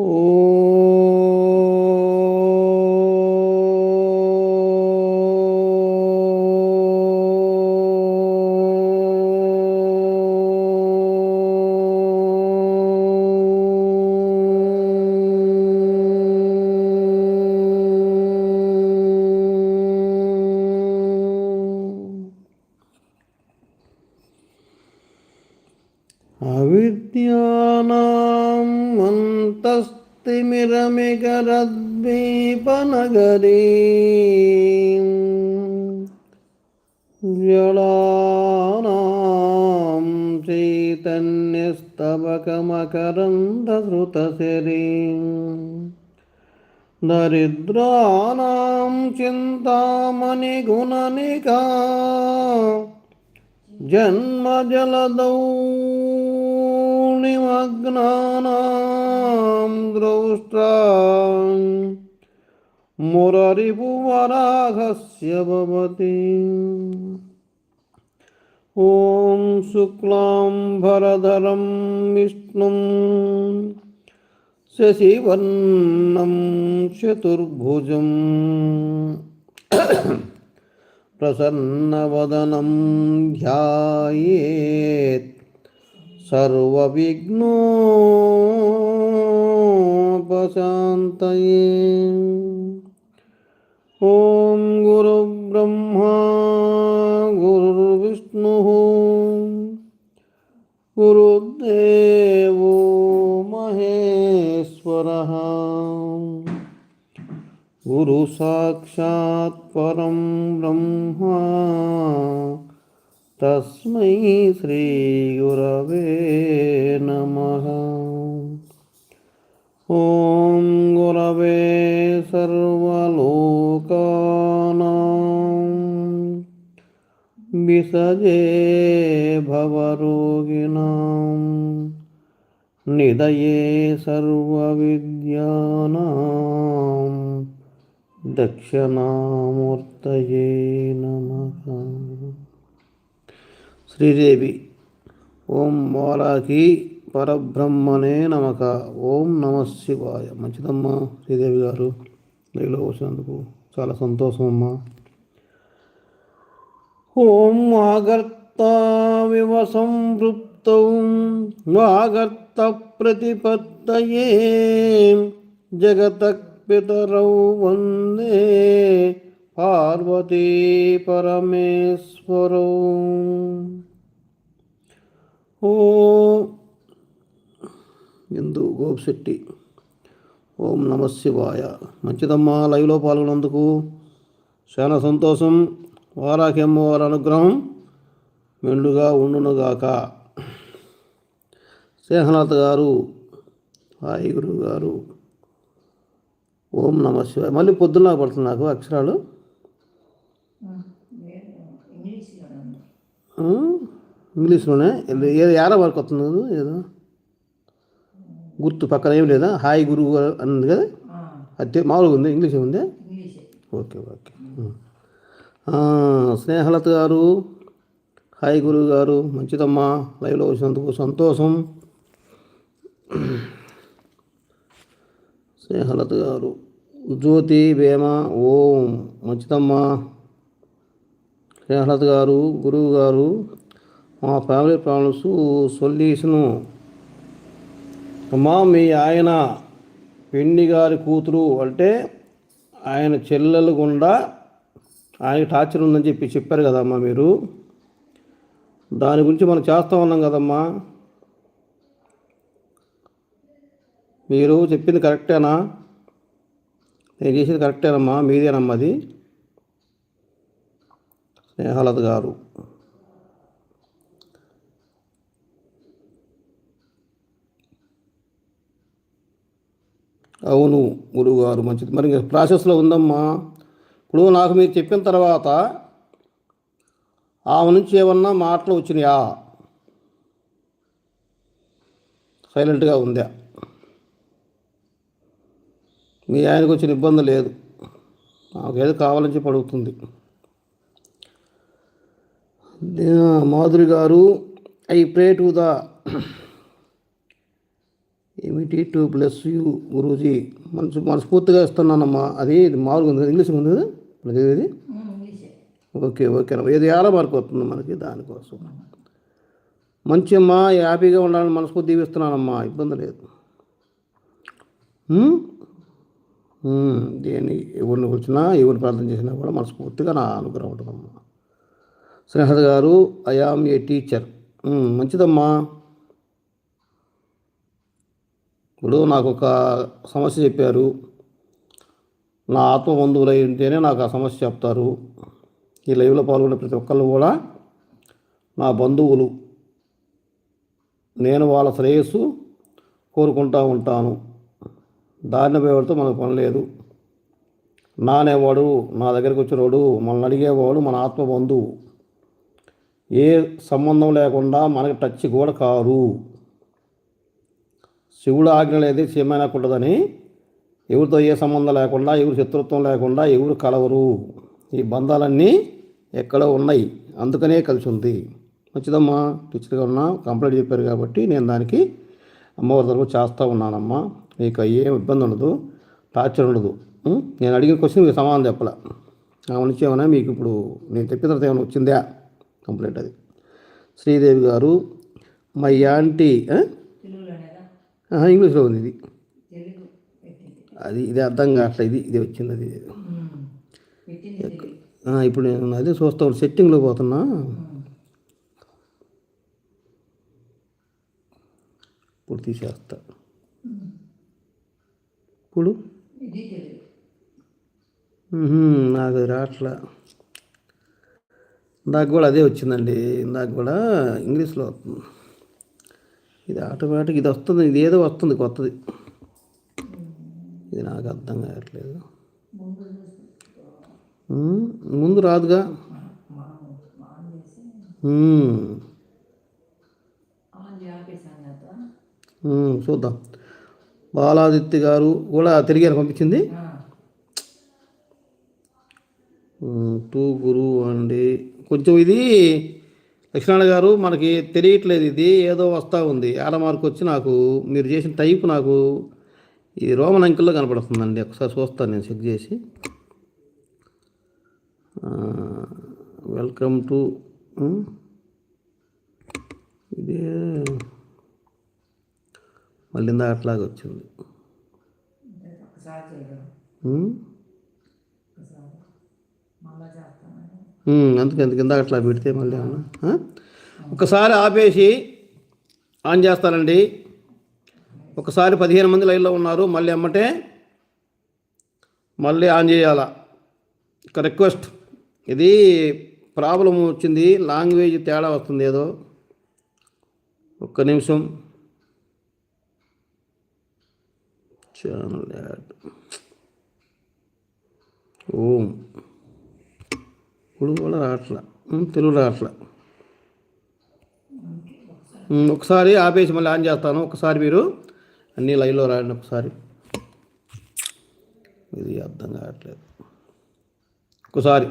Oh. अविद्यानामन्तस्तिमिरमिकरद्वीपनगरी जलानां चैतन्यस्तबकमकरन्दश्रुतशिरीम् दरिद्राणां चिन्तामणिगुणनिका जन्मजलदौ कर्णिमग्नानां द्रौष्ट्रां मुररिपुवराघस्य भवति। ॐ शुक्लाम्भरधरं विष्णुं शशिवर्णं चतुर्भुजं प्रसन्नवदनं ध्यायेत्। सर्वविघ्नोपशान्तये। ॐ गुरुब्रह्मा गुरुदेवो महेश्वरः। गुरुसाक्षात् परं ब्रह्मा తస్మై శ్రీ గురవే నమ ఓం గురవే సర్వలోకానా విసజే భవరోగిణా నిదయే సర్వవిద్యానా దక్షిణామూర్తయే నమ శ్రీదేవి. ఓం బాలాకి పరబ్రహ్మనే నమక ఓం నమ శివాయ. మంచిదమ్మా శ్రీదేవి గారు. లైవ్లో వచ్చినందుకు చాలా సంతోషం అమ్మా ఓం ఆగర్త వివ సంపృప్తౌ వాగర్త ప్రతిపత్తయే జగత పితరౌ వందే పార్వతీ పరమేశ్వరౌ. ఓ ఇందు గోపిశెట్టి ఓం నమ శివాయ. మంచిదమ్మా లైవ్లో పాల్గొన్నందుకు చాలా సంతోషం వారాకి అమ్మవారి అనుగ్రహం మెండుగా ఉండునుగాక. స్నేహనాథ్ గారు హాయ్ గురువు గారు. ఓం నమ శివాయ. మళ్ళీ పొద్దున్న పడుతుంది నాకు అక్షరాలు? ఇంగ్లీష్లోనే? ఏదో యార వరకు వస్తుంది కదా, ఏదో. గుర్తు పక్కన ఏం లేదా? హాయ్ గురువు గారు అన్నది కదా? అదే మామూలుగా ఉంది? ఇంగ్లీష్ ఉంది? Okay okay. స్నేహలత గారు హాయ్ గురువు గారు మంచిదమ్మా లైవ్లో వచ్చినందుకు సంతోషం. స్నేహలత గారు జ్యోతి వేమ ఓం మంచిదమ్మా. స్నేహలత గారు గురువు గారు ఫ్యామిలీ ప్రాబ్లమ్స్ సొల్యూషను. అమ్మా మీ ఆయన పెండి గారి కూతురు అంటే ఆయన చెల్లెలు గుండా ఆయన టార్చర్ ఉందని చెప్పి చెప్పారు కదమ్మా మీరు. దాని గురించి మనం చేస్తూ ఉన్నాం కదమ్మా. మీరు చెప్పింది కరెక్టేనా? నేను చేసేది కరెక్టేనమ్మా? మీదేనమ్మా అది? స్నేహలత గారు. అవును గురువుగారు మంచిది. మరి ప్రాసెస్లో ఉందమ్మా. ఇప్పుడు నాకు మీరు చెప్పిన తర్వాత ఆమె నుంచి ఏమన్నా మాటలు వచ్చినాయా? సైలెంట్గా ఉందా? మీ ఆయనకు వచ్చిన ఇబ్బంది లేదు. నాకు ఏదో కావాలని చెప్పి అడుగుతుంది. మాధురి గారు ఐ ప్రే టు ద ఏమిటి? To bless you Guruji. మనసు మనస్ఫూర్తిగా ఇస్తున్నానమ్మా. అది ఇది మామూలుగా ఉంది ఇంగ్లీష్ ఉంది కదా? ఇది? ఓకే ఓకే అమ్మా. ఇది ఎలా మార్కు వస్తుంది మనకి దానికోసం. మంచి అమ్మా హ్యాపీగా ఉండాలని మనస్ఫూర్తి దీవిస్తున్నానమ్మా ఇబ్బంది లేదు. దేని ఎవరిని వచ్చినా ఎవరిని ప్రార్థన చేసినా కూడా మనస్ఫూర్తిగా నా అనుగ్రహం ఉంటుందమ్మా. శ్రీహర్ గారు ఐఆమ్ ఏ టీచర్ మంచిదమ్మా. ఇప్పుడు నాకు ఒక సమస్య చెప్పారు. నా ఆత్మ బంధువులు అయి ఉంటేనే నాకు ఆ సమస్య చెప్తారు. ఈ లైవ్లో పాల్గొనే ప్రతి ఒక్కళ్ళు కూడా నా బంధువులు నేను వాళ్ళ శ్రేయస్సు కోరుకుంటూ ఉంటాను. దారిన పోయేవాడితో మనకు పని లేదు. నానేవాడు నా దగ్గరికి వచ్చినవాడు మనల్ని అడిగేవాడు మన ఆత్మ బంధువు ఏ సంబంధం లేకుండా మనకి టచ్ కూడా కారు శివుడు ఆజ్ఞ లేదు చేయమనకూడదని ఎవరితో ఏ సంబంధం లేకుండా ఎవరు శత్రుత్వం లేకుండా ఎవరు కలవరు. ఈ బంధాలన్నీ ఎక్కడో ఉన్నాయి. అందుకనే కలిసి ఉంది మంచిదమ్మా టీచర్గా ఉన్నా కంప్లైంట్ చెప్పారు కాబట్టి నేను దానికి అమ్మవారి తరపు చేస్తూ ఉన్నానమ్మా. మీకు ఏం ఇబ్బంది ఉండదు టార్చర్ ఉండదు. నేను అడిగిన క్వశ్చన్ మీకు సమాధానం చెప్పాల? ఆ నుంచి ఏమైనా మీకు ఇప్పుడు నేను చెప్పిన తర్వాత ఏమైనా వచ్చిందా? కంప్లైంట్ అది. శ్రీదేవి గారు మై యాంటీ ఇంగ్లీష్లో ఉంది ఇది. అది ఇది అర్థం కావట్లేదు ఇది ఇది వచ్చింది అది ఇప్పుడు నేను అదే చూస్తా ఉన్నా, సెట్టింగ్లో పోతున్నా. ఇప్పుడు తీసేస్తా. ఇప్పుడు? నాకు అది రావట్లా ఇందాక కూడా అదే వచ్చిందండి ఇందాక కూడా ఇంగ్లీష్లో వస్తుంది. ఇది ఆటోమేటిక్ ఇది వస్తుంది ఇది ఏదో వస్తుంది కొత్తది. ఇది నాకు అర్థం కావట్లేదు. ముందు రాదుగా. చూద్దాం. బాలాదిత్య గారు కూడా తిరిగారు పంపించింది. టూ గురువు అండి. కొంచెం ఇది లక్ష్మణ గారు మనకి తెలియట్లేదు ఇది ఏదో వస్తూ ఉంది. మార్కు వచ్చి నాకు మీరు చేసిన టైప్ నాకు ఈ రోమన్ అంకెల్లో కనపడుతుందండి. ఒకసారి చూస్తాను నేను చెక్ చేసి. వెల్కమ్ టు ఇదే మళ్ళీ ఇందా అట్లాగే వచ్చింది మళ్ళా ఉమ్, అందుకే అందుకే ఇందాక అట్లా పెడితే మళ్ళీ ఏమన్నా ఒకసారి ఆపేసి ఆన్ చేస్తానండి. ఒకసారి పదిహేను మంది లైన్లో ఉన్నారు మళ్ళీ అమ్మటే మళ్ళీ ఆన్ చేయాలా? ఒక రిక్వెస్ట్. ఇది ప్రాబ్లం వచ్చింది లాంగ్వేజ్ తేడా వస్తుంది ఏదో. ఒక్క నిమిషం. ఛానల్ యాడ్ ఓం. ఉడుగు కూడా రావట్లా. తెలుగు రావట్లా. ఒకసారి ఆపేసి మళ్ళీ ఆన్ చేస్తాను. ఒకసారి మీరు అన్ని లైవ్లో రాయండి ఒకసారి. ఇది అర్థం కావట్లేదు. ఒకసారి.